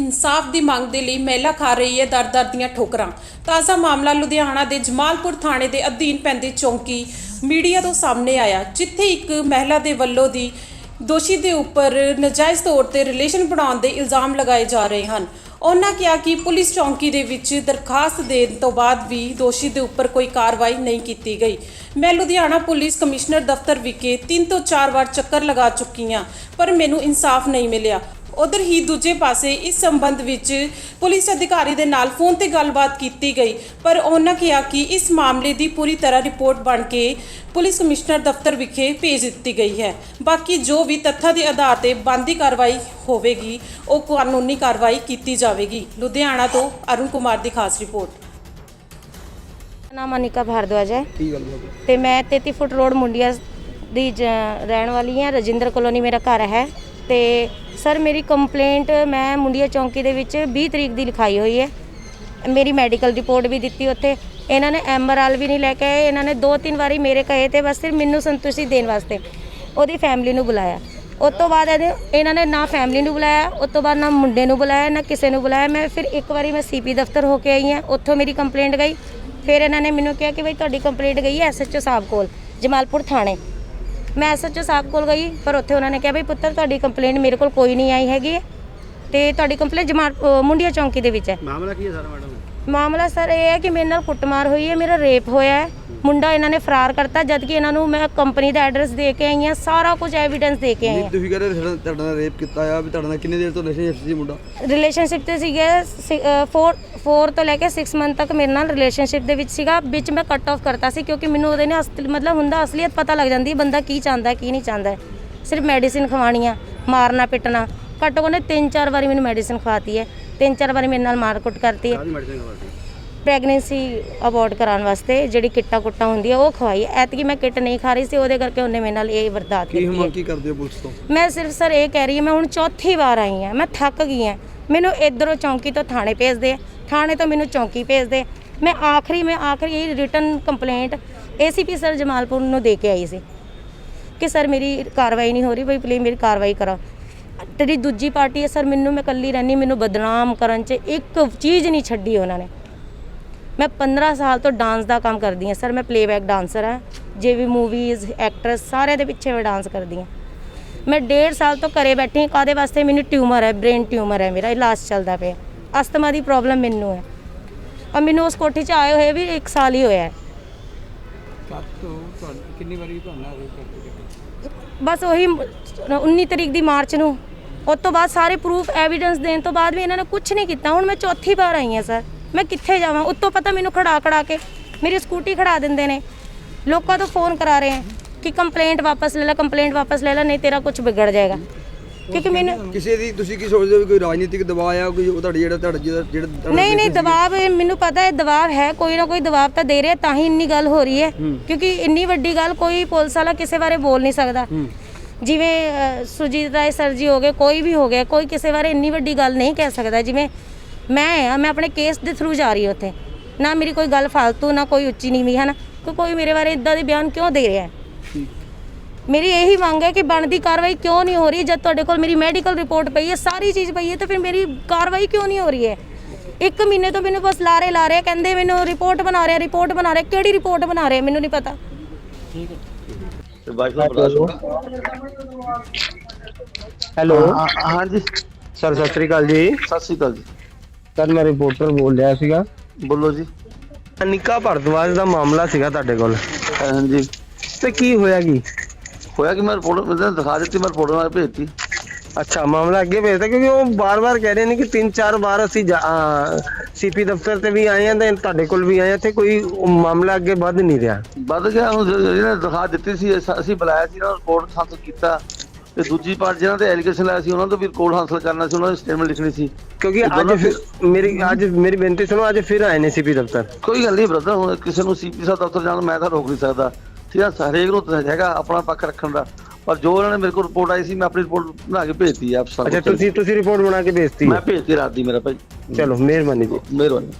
ਇਨਸਾਫ ਦੀ ਮੰਗ ਦੇ ਲਈ ਮਹਿਲਾ ਖਾ ਰਹੀ ਹੈ ਦਰ-ਦਰ ਦੀਆਂ ਠੋਕਰਾਂ। ਤਾਜ਼ਾ ਮਾਮਲਾ ਲੁਧਿਆਣਾ ਦੇ ਜਮਾਲਪੁਰ ਥਾਣੇ ਦੇ ਅਧੀਨ ਪੈਂਦੇ ਚੌਂਕੀ ਮੀਡੀਆ ਤੋਂ ਸਾਹਮਣੇ ਆਇਆ, ਜਿੱਥੇ ਇੱਕ ਮਹਿਲਾ ਦੇ ਵੱਲੋਂ ਦੀ ਦੋਸ਼ੀ ਦੇ ਉੱਪਰ ਨਜਾਇਜ਼ ਤੌਰ ਤੇ ਰਿਲੇਸ਼ਨ ਬਣਾਉਣ ਦੇ ਇਲਜ਼ਾਮ ਲਗਾਏ ਜਾ ਰਹੇ ਹਨ। ਉਹਨਾਂ ਕਿਹਾ ਕਿ ਪੁਲਿਸ ਚੌਂਕੀ ਦੇ ਵਿੱਚ ਦਰਖਾਸਤ ਦੇਣ ਤੋਂ ਬਾਅਦ ਵੀ ਦੋਸ਼ੀ ਦੇ ਉੱਪਰ ਕੋਈ ਕਾਰਵਾਈ ਨਹੀਂ ਕੀਤੀ ਗਈ। ਮੈਂ ਲੁਧਿਆਣਾ ਪੁਲਿਸ ਕਮਿਸ਼ਨਰ ਦਫ਼ਤਰ ਵਿਖੇ ਤਿੰਨ ਤੋਂ ਚਾਰ ਵਾਰ ਚੱਕਰ ਲਗਾ ਚੁੱਕੀ ਹਾਂ, ਪਰ ਮੈਨੂੰ ਇਨਸਾਫ ਨਹੀਂ ਮਿਲਿਆ। ਉਧਰ ਹੀ ਦੂਜੇ ਪਾਸੇ ਇਸ ਸੰਬੰਧ ਵਿੱਚ ਪੁਲਿਸ ਅਧਿਕਾਰੀ ਦੇ ਨਾਲ ਫੋਨ ਤੇ ਗੱਲਬਾਤ ਕੀਤੀ ਗਈ। ਪਰ ਉਹਨਾਂ ਕਿਹਾ ਕਿ ਇਸ ਮਾਮਲੇ ਦੀ ਪੂਰੀ ਤਰ੍ਹਾਂ ਰਿਪੋਰਟ ਬਣ ਕੇ ਪੁਲਿਸ ਕਮਿਸ਼ਨਰ ਦਫ਼ਤਰ ਵਿਖੇ ਭੇਜ ਦਿੱਤੀ ਗਈ ਹੈ। ਬਾਕੀ ਜੋ ਵੀ ਤੱਥਾਂ ਦੇ ਆਧਾਰ ਤੇ ਬੰਦੀ ਕਾਰਵਾਈ ਹੋਵੇਗੀ ਉਹ ਕਾਨੂੰਨੀ ਕਾਰਵਾਈ ਕੀਤੀ ਜਾਵੇਗੀ। ਲੁਧਿਆਣਾ ਤੋਂ ਅਰੁਣ ਕੁਮਾਰ ਦੀ ਖਾਸ ਰਿਪੋਰਟ। ਮੇਰਾ ਨਾਮ ਅਨਿਕਾ ਭਾਰਦਵਾਜ ਹੈ। ਕੀ ਗੱਲ ਤੇ ਮੈਂ 33 ਫੁੱਟ ਰੋਡ ਮੁੰਡੀਆ ਦੀ ਜ- ਰਹਿਣ ਵਾਲੀ ਹਾਂ। ਰਜਿੰਦਰ ਕਲੋਨੀ ਮੇਰਾ ਘਰ ਹੈ। ਤੇ ਸਰ ਮੇਰੀ ਕੰਪਲੇਂਟ ਮੈਂ ਮੁੰਡੀਆ ਚੌਂਕੀ ਦੇ ਵਿੱਚ 20 ਤਰੀਕ ਦੀ ਲਿਖਾਈ ਹੋਈ ਹੈ। ਮੇਰੀ ਮੈਡੀਕਲ ਰਿਪੋਰਟ ਵੀ ਦਿੱਤੀ ਉੱਥੇ। ਇਹਨਾਂ ਨੇ ਐਮਆਰਐਲ ਵੀ ਨਹੀਂ ਲੈ ਕੇ ਆਏ। ਇਹਨਾਂ ਨੇ ਦੋ ਤਿੰਨ ਵਾਰੀ ਮੇਰੇ ਕਹੇ ਤੇ ਬਸ ਸਿਰਫ ਮੈਨੂੰ ਸੰਤੁਸ਼ਟੀ ਦੇਣ ਵਾਸਤੇ ਉਹਦੀ ਫੈਮਿਲੀ ਨੂੰ ਬੁਲਾਇਆ। ਉਸ ਤੋਂ ਬਾਅਦ ਇਹਨੇ ਇਹਨਾਂ ਨੇ ਨਾ ਫੈਮਿਲੀ ਨੂੰ ਬੁਲਾਇਆ, ਉਸ ਤੋਂ ਬਾਅਦ ਨਾ ਮੁੰਡੇ ਨੂੰ ਬੁਲਾਇਆ, ਨਾ ਕਿਸੇ ਨੂੰ ਬੁਲਾਇਆ। ਮੈਂ ਫਿਰ ਇੱਕ ਵਾਰੀ ਮੈਂ ਸੀਪੀ ਦਫ਼ਤਰ ਹੋ ਕੇ ਆਈ ਹਾਂ। ਉੱਥੋਂ ਮੇਰੀ ਕੰਪਲੇਂਟ ਗਈ। ਫਿਰ ਇਹਨਾਂ ਨੇ ਮੈਨੂੰ ਕਿਹਾ ਕਿ ਬਈ ਤੁਹਾਡੀ ਕੰਪਲੇਂਟ ਗਈ ਹੈ ਐਸਐਚਓ ਸਾਹਿਬ ਕੋਲ, ਜਮਾਲਪੁਰ ਥਾਣੇ। ਮੈਂ ਐਸਐਚਓ ਸਾਹਿਬ ਕੋਲ ਗਈ ਪਰ ਉੱਥੇ ਉਹਨਾਂ ਨੇ ਕਿਹਾ ਬਈ ਪੁੱਤਰ ਤੁਹਾਡੀ ਕੰਪਲੇਂਟ ਮੇਰੇ ਕੋਲ ਕੋਈ ਨਹੀਂ ਆਈ ਹੈਗੀ ਹੈ ਤੇ ਤੁਹਾਡੀ ਕੰਪਲੇਂਟ ਜਮਾ ਅ, ਮੁੰਡੀਆ ਚੌਂਕੀ ਦੇ ਵਿੱਚ ਹੈ। ਮਾਮਲਾ ਕੀ ਹੈ ਸਾਰਾ ਮੈਡਮ? ਮਾਮਲਾ ਸਰ ਇਹ ਹੈ ਕਿ ਮੇਰੇ ਨਾਲ ਕੁੱਟਮਾਰ ਹੋਈ ਹੈ ਮੇਰਾ ਰੇਪ ਹੋਇਆ ਹੈ। ਮੁੰਡਾ ਇਹਨਾਂ ਨੇ ਫਰਾਰ ਕਰਤਾ ਜਦ ਕਿ ਇਹਨਾਂ ਨੂੰ ਮੈਂ ਕੰਪਨੀ ਦਾ ਐਡਰੈਸ ਦੇ ਕੇ ਆਈ ਹਾਂ ਸਾਰਾ ਕੁਝ ਐਵੀਡੈਂਸ ਦੇ ਕੇ ਆਈ ਨਹੀਂ ਹਾਂ। ਤੁਸੀਂ ਕਹਿੰਦੇ ਤੁਹਾਡਾ ਨਾਲ ਰੇਪ ਕੀਤਾ ਆ ਵੀ ਤੁਹਾਡੇ ਨਾਲ ਕਿੰਨੇ ਦੇਰ ਤੋਂ ਰਿਲੇਸ਼ਨਸ਼ਿਪ ਸੀ ਮੁੰਡਾ? ਰਿਲੇਸ਼ਨਸ਼ਿਪ ਤੇ ਸੀਗੇ 4 4 ਤੋਂ ਲੈ ਕੇ 6 ਮੰਥ ਤੱਕ ਮੇਰੇ ਨਾਲ ਰਿਲੇਸ਼ਨਸ਼ਿਪ ਦੇ ਵਿੱਚ ਸੀਗਾ। ਵਿੱਚ ਮੈਂ ਕੱਟ ਆਫ ਕਰਤਾ ਸੀ ਕਿਉਂਕਿ ਮੈਨੂੰ ਉਹਦੇ ਨੇ ਅਸਲ ਮਤਲਬ ਹੁੰਦਾ ਅਸਲੀਅਤ ਪਤਾ ਲੱਗ ਜਾਂਦੀ ਹੈ ਬੰਦਾ ਕੀ ਚਾਹੁੰਦਾ ਕੀ ਨਹੀਂ ਚਾਹੁੰਦਾ। ਸਿਰਫ ਮੈਡੀਸਿਨ ਖਵਾਉਣੀਆਂ ਮਾਰਨਾ ਪਿੱਟਣਾ ਘੱਟੋ ਘੱਟ ਤਿੰਨ ਚਾਰ ਵਾਰੀ ਮੈਨੂੰ ਮੈਡੀਸਿਨ ਖਵਾਤੀ ਹੈ। ਤਿੰਨ ਚਾਰ ਵਾਰੀ ਮੇਰੇ ਨਾਲ ਮਾਰਕੁੱਟ ਕਰਤੀ ਹੈ। ਕਾਹਦੀ ਮੈਡੀਸਿਨ ਖਵਾਤੀ ਪ੍ਰੈਗਨੈਂਸੀ ਅਬੋਰਟ ਕਰਾਉਣ ਵਾਸਤੇ ਜਿਹੜੀ ਕਿੱਟਾ ਕੁੱਟਾ ਹੁੰਦੀ ਹੈ ਉਹ ਖਵਾਈ। ਐਤਕੀ ਮੈਂ ਕਿੱਟ ਨਹੀਂ ਖਾ ਰਹੀ ਸੀ ਉਹਦੇ ਕਰਕੇ ਉਹਨੇ ਮੇਰੇ ਨਾਲ ਇਹ ਵਰਦਾਤ ਕੀ ਕੀਤੀ ਹੈ। ਮੰਗ ਕੀ ਕਰਦੇ ਹੋ ਪੁਲਿਸ ਤੋਂ? ਮੈਂ ਸਿਰਫ ਸਰ ਇਹ ਕਹਿ ਰਹੀ ਹਾਂ ਮੈਂ ਹੁਣ ਚੌਥੀ ਵਾਰ ਆਈ ਹਾਂ। ਮੈਂ ਥੱਕ ਗਈ ਹਾਂ। ਮੈਨੂੰ ਇਧਰੋਂ ਚੌਂਕੀ ਤੋਂ ਥਾਣੇ ਭੇਜਦੇ ਆ। ਥਾਣੇ ਤੋਂ ਮੈਨੂੰ ਚੌਂਕੀ ਭੇਜਦੇ ਮੈਂ ਆਖਰੀ ਮੈਂ ਆਖਰੀ ਇਹ written complaint ACP sir Jamalpur ਨੂੰ ਦੇ ਕੇ ਆਈ ਸੀ ਕਿ ਸਰ ਮੇਰੀ ਕਾਰਵਾਈ ਨਹੀਂ ਹੋ ਰਹੀ ਬਈ ਪਲੀਜ਼ ਮੇਰੀ ਕਾਰਵਾਈ ਕਰੋ। ਤੇਰੀ ਦੂਜੀ ਪਾਰਟੀ ਹੈ, ਸਰ, ਮੈਨੂੰ, ਮੈਂ ਇਕੱਲੀ ਰਹਿਣੀ ਮੈਨੂੰ ਬਦਨਾਮ ਕਰਨ 'ਚ ਇੱਕ ਚੀਜ਼ ਨਹੀਂ ਛੱਡੀ ਉਹਨਾਂ ਨੇ। ਮੈਂ 15 ਸਾਲ ਤੋਂ ਡਾਂਸ ਦਾ ਕੰਮ ਕਰਦੀ ਹਾਂ, ਸਰ, ਮੈਂ ਪਲੇਬੈਕ ਡਾਂਸਰ ਹਾਂ, ਜੇ ਵੀ ਮੂਵੀਜ਼ ਐਕਟਰਸ ਸਾਰਿਆਂ ਦੇ ਪਿੱਛੇ ਮੈਂ ਡਾਂਸ ਕਰਦੀ ਹਾਂ। ਮੈਂ 1.5 ਸਾਲ ਤੋਂ ਘਰੇ ਬੈਠੀ ਹਾਂ ਕਾਦੇ ਵਾਸਤੇ? ਮੈਨੂੰ ਟਿਊਮਰ ਹੈ ਬ੍ਰੇਨ ਟਿਊਮਰ ਹੈ ਮੇਰਾ, ਇਲਾਜ ਚੱਲਦਾ ਪਿਆ। ਅਸਥਮਾ ਦੀ ਪ੍ਰੋਬਲਮ ਮੈਨੂੰ ਹੈ। ਔਰ ਮੈਨੂੰ ਉਸ ਕੋਠੀ 'ਚ ਆਏ ਹੋਏ ਵੀ 1 ਸਾਲ ਹੀ ਹੋਇਆ ਹੈ। ਕਿੰਨੀ ਵਾਰੀ ਤੁਹਾਨੂੰ ਰੇਪ ਕਰਦੇ ਬਸ ਉਹੀ 19 ਤਰੀਕ ਦੀ ਮਾਰਚ ਨੂੰ। ਉਸ ਤੋਂ ਬਾਅਦ ਸਾਰੇ ਪ੍ਰੂਫ ਐਵੀਡੈਂਸ ਦੇਣ ਤੋਂ ਬਾਅਦ ਵੀ ਇਹਨਾਂ ਨੇ ਕੁਝ ਨਹੀਂ ਕੀਤਾ। ਹੁਣ ਮੈਂ ਚੌਥੀ ਵਾਰ ਆਈ ਹਾਂ ਸਰ ਮੈਂ ਕਿੱਥੇ ਜਾਵਾਂ? ਉੱਤੋਂ ਪਤਾ ਮੈਨੂੰ ਖੜਾ ਖੜਾ ਕੇ ਮੇਰੀ ਸਕੂਟੀ ਖੜਾ ਦਿੰਦੇ ਨੇ। ਲੋਕਾਂ ਤੋਂ ਫੋਨ ਕਰਾ ਰਹੇ ਹੈ ਕਿ ਕੰਪਲੇਂਟ ਵਾਪਸ ਲੈ ਲੈ ਕੰਪਲੇਂਟ ਵਾਪਸ ਲੈ ਲੈ, ਨਹੀਂ ਤੇਰਾ ਕੁਝ ਵਿਗੜ ਜਾਏਗਾ। ਕਿਉਂਕਿ ਮੈਨੂੰ ਕਿਸੇ ਦੀ ਤੁਸੀਂ ਕੀ ਸੋਚਦੇ ਹੋ ਵੀ ਕੋਈ ਰਾਜਨੀਤਿਕ ਦਬਾਅ ਆ ਕੋਈ ਉਹ ਤੁਹਾਡੀ ਜਿਹੜਾ ਤੁਹਾਡਾ ਜਿਹੜਾ ਜਿਹੜਾ ਤੁਹਾਡਾ ਨਹੀਂ ਨਹੀਂ? ਦਬਾਅ ਇਹ ਮੈਨੂੰ ਪਤਾ ਹੈ ਦਬਾਅ ਹੈ ਕੋਈ ਨਾ ਕੋਈ ਦਬਾਅ ਤਾਂ ਦੇ ਰਿਹਾ ਤਾਂ ਹੀ ਇੰਨੀ ਗੱਲ ਹੋ ਰਹੀ ਹੈ। ਕਿਉਂਕਿ ਇੰਨੀ ਵੱਡੀ ਗੱਲ ਕੋਈ ਪੁਲਿਸ ਵਾਲਾ ਕਿਸੇ ਬਾਰੇ ਬੋਲ ਨਹੀਂ ਸਕਦਾ। ਜਿਵੇਂ ਅ, ਸੁਰਜੀਤ ਰਾਏ ਸਰ ਜੀ ਹੋ ਗਏ ਕੋਈ ਵੀ ਹੋ ਗਿਆ ਕੋਈ ਕਿਸੇ ਬਾਰੇ ਇੰਨੀ ਵੱਡੀ ਗੱਲ ਨਹੀਂ ਕਹਿ ਸਕਦਾ। ਜਿਵੇਂ ਮੈਂ ਆ ਮੈਂ ਆਪਣੇ ਕੇਸ ਦੇ ਥਰੂ ਜਾ ਰਹੀ ਹਾਂ ਉੱਥੇ। ਨਾ ਮੇਰੀ ਕੋਈ ਗੱਲ ਫालतू ਨਾ ਕੋਈ ਉੱਚੀ ਨੀਵੀਂ ਹੈ ਨਾ ਕੋਈ ਮੇਰੇ ਬਾਰੇ ਇਦਾਂ ਦੇ ਬਿਆਨ ਕਿਉਂ ਦੇ ਰਿਹਾ ਹੈ? ਮੇਰੀ ਇਹੀ ਮੰਗ ਹੈ ਕਿ ਬਣਦੀ ਕਾਰਵਾਈ ਕਿਉਂ ਨਹੀਂ ਹੋ ਰਹੀ ਜਦ ਤੁਹਾਡੇ ਕੋਲ ਮੇਰੀ ਮੈਡੀਕਲ ਰਿਪੋਰਟ ਪਈ ਹੈ ਸਾਰੀ ਚੀਜ਼ ਪਈ ਹੈ ਤਾਂ ਫਿਰ ਮੇਰੀ ਕਾਰਵਾਈ ਕਿਉਂ ਨਹੀਂ ਹੋ ਰਹੀ ਹੈ? ਇੱਕ ਮਹੀਨੇ ਤੋਂ ਮੈਨੂੰ ਬਸ ਲਾਰੇ ਲਾ ਰਹੇ ਕਹਿੰਦੇ ਮੈਨੂੰ ਰਿਪੋਰਟ ਬਣਾ ਰਿਹਾ ਰਿਪੋਰਟ ਬਣਾ ਰਿਹਾ ਕਿਹੜੀ ਰਿਪੋਰਟ ਬਣਾ ਰਿਹਾ ਮੈਨੂੰ ਨਹੀਂ ਪਤਾ। ਤੇ ਵਾਈਫ ਦਾ ਬੜਾ ਸ਼ੁਕਰ ਹੈਲੋ। ਹਾਂਜੀ। ਸਰ ਸਤਿ ਸ੍ਰੀ ਅਕਾਲ ਜੀ। ਸਤਿ ਸ਼੍ਰੀ ਅਕਾਲ ਜੀ। ਸਰ ਮੈਂ ਰਿਪੋਰਟਰ ਬੋਲ ਰਿਹਾ ਸੀਗਾ। ਬੋਲੋ ਜੀ। ਅਨਿਕਾ ਭਰਦਵਾਜ ਦਾ ਮਾਮਲਾ ਸੀਗਾ ਤੁਹਾਡੇ ਕੋਲ। ਹਾਂਜੀ। ਤੇ ਕੀ ਹੋਇਆ ਕੀ? ਹੋਇਆ ਕਿ ਮੈਂ ਰਿਪੋਰਟ ਮੈਂ ਦਿਖਾ ਦਿੱਤੀ ਮੈਂ ਰਿਪੋਰਟ ਨਾਲ ਭੇਜਤੀ। ਅੱਛਾ ਮਾਮਲਾ ਅੱਗੇ ਭੇਜਦਾ ਕਿਉਂਕਿ ਉਹ ਬਾਰ-ਬਾਰ ਕਹਿ ਰਹੇ ਨੇ ਕਿ ਤਿੰਨ ਚਾਰ ਵਾਰ ਅਸੀਂ ਸੀਪੀ ਦਫ਼ਤਰ ਤੇ ਵੀ ਆਏ ਹਾਂ ਤੇ ਤੁਹਾਡੇ ਕੋਲ ਵੀ ਆਏ ਹਾਂ ਤੇ ਕੋਈ ਮਾਮਲਾ ਅੱਗੇ ਵੱਧ ਨਹੀਂ ਰਿਹਾ। ਵੱਧ ਗਿਆ ਹੁਣ ਜਿਹਨੇ ਦਿਖਾ ਦਿੱਤੀ ਸੀ ਅਸ- ਬੁਲਾਇਆ ਸੀ ਉਹਨਾਂ ਰਿਪੋਰਟ ਹਾਸਲ ਕੀਤਾ। ਤੇ ਦੂਜੀ ਪਾਰਟ ਜਿਹਨਾਂ ਤੇ ਐਲੀਗੇਸ਼ਨ ਲਾਇਆ ਸੀ ਉਹਨਾਂ ਤੋਂ ਵੀ ਰਿਪੋਰਟ ਹਾਸਲ ਕਰਨਾ ਸੀ ਉਹਨਾਂ ਦੀ ਸਟੇਟਮੈਂਟ ਲਿਖਣੀ ਸੀ। ਕਿਉਂਕਿ ਅੱਜ ਮੇਰੀ ਅੱਜ ਮੇਰੀ ਬੇਨਤੀ ਸੁਣੋ ਅੱਜ ਫਿਰ ਆਏ ਨੇ ਸੀਪੀ ਦਫ਼ਤਰ। ਕੋਈ ਗੱਲ ਨਹੀਂ ਬ੍ਰਦਰ ਹੁਣ ਕਿਸੇ ਨੂੰ ਸੀਪੀ ਸਾਹਿਬ ਦਫ਼ਤਰ ਜਾਣ ਨੂੰ ਮੈਂ ਤਾਂ ਰੋਕ ਨਹੀਂ ਸਕਦਾ। ਆ ਹਰੇਕ ਨੂੰ ਤਾਂ ਹੈਗਾ ਆਪਣਾ ਪੱਖ ਰੱਖਣ ਦਾ। ਪਰ ਜੋ ਉਹਨਾਂ ਨੇ ਮੇਰੇ ਕੋਲ ਰਿਪੋਰਟ ਆਈ ਸੀ ਮੈਂ ਆਪਣੀ ਰਿਪੋਰਟ ਬਣਾ ਕੇ ਭੇਜਤੀ ਅਫਸਰ ਅੱਛਾ ਤੁਸੀਂ ਤੁਸੀਂ ਰਿਪੋਰਟ ਬਣਾ ਕੇ ਭੇਜਤੀ ਮੈਂ ਭੇਜਤੀ ਰਾਤ ਦੀ ਮੇਰਾ ਭਾਈ। ਚਲੋ ਮਿਹਰਬਾਨੀ ਜੀ। ਮਿਹਰਬਾਨੀ।